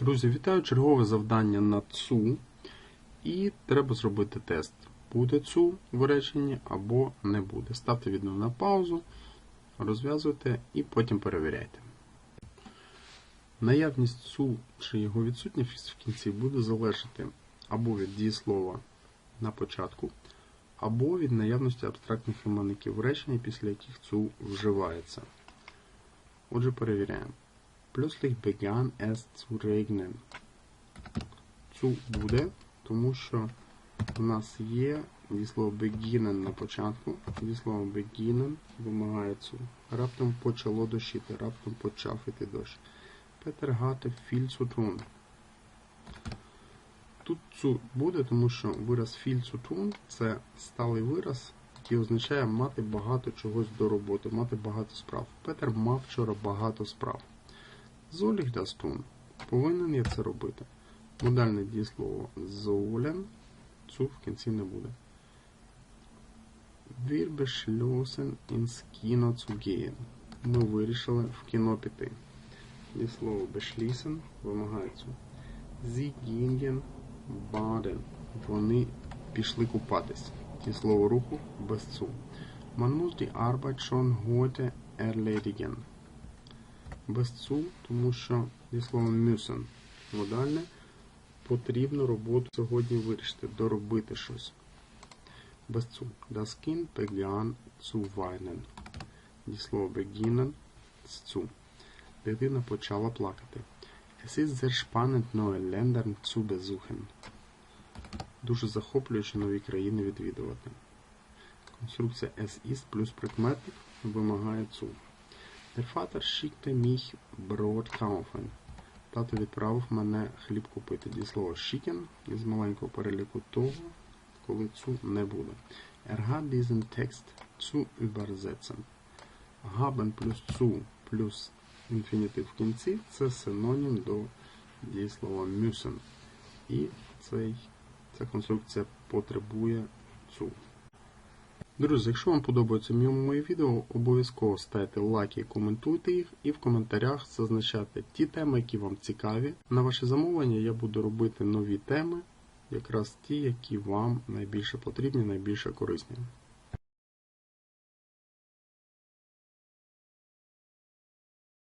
Друзі, вітаю! Чергове завдання на ЦУ. І треба зробити тест. Буде ЦУ в реченні або не буде. Ставте відео на паузу, розв'язуйте і потім перевіряйте. Наявність ЦУ чи його відсутність в кінці буде залежати або від дієслова на початку, або від наявності абстрактних іменників в реченні, після яких ЦУ вживається. Отже, перевіряємо. Plötzlich begann es zu regnen. Цу буде, тому що у нас є дієслово beginnen на початку. Дієслово beginnen вимагає цу. Раптом почало дощити, раптом почав іти дощ. Петер hatte viel zu tun. Тут цу буде, тому що вираз viel zu tun – це сталий вираз, який означає мати багато чогось до роботи, мати багато справ. Петер мав вчора багато справ. Золіх дастун. Повинен я це робити. Модальне дієслово золен. Цу в кінці не буде. Wir beschlossen ins Kino. Ми вирішили в кіно піти. Дієслово beschließen вимагає цю. Sie gingen baden. Вони пішли купатись. Дієслово руху без цу. Man muss die Arbeit schon heute без цу, тому що зі словом müssen модальне потрібно роботу сьогодні вирішити, доробити щось. Без цу. Das Kind begann zu weinen. Зі слова beginnen з цу. Дитина почала плакати. Es ist sehr spannend neue Länder zu besuchen. Дуже захоплююче нові країни відвідувати. Конструкція es ist плюс прикметник вимагає цу. Der Vater schickte mich Brot kaufen. Тато відправив мене хліб купити. Дієслово schicken із маленького переліку того, коли цу не буде. Er hat diesen Text zu übersetzen. Haben плюс цу плюс інфінітив в кінці це синонім до дієслова müssen. І цей, ця конструкція потребує цу. Друзі, якщо вам подобаються мої відео, обов'язково ставте лайки коментуйте їх, і в коментарях зазначайте ті теми, які вам цікаві. На ваше замовлення я буду робити нові теми, якраз ті, які вам найбільше потрібні, найбільше корисні.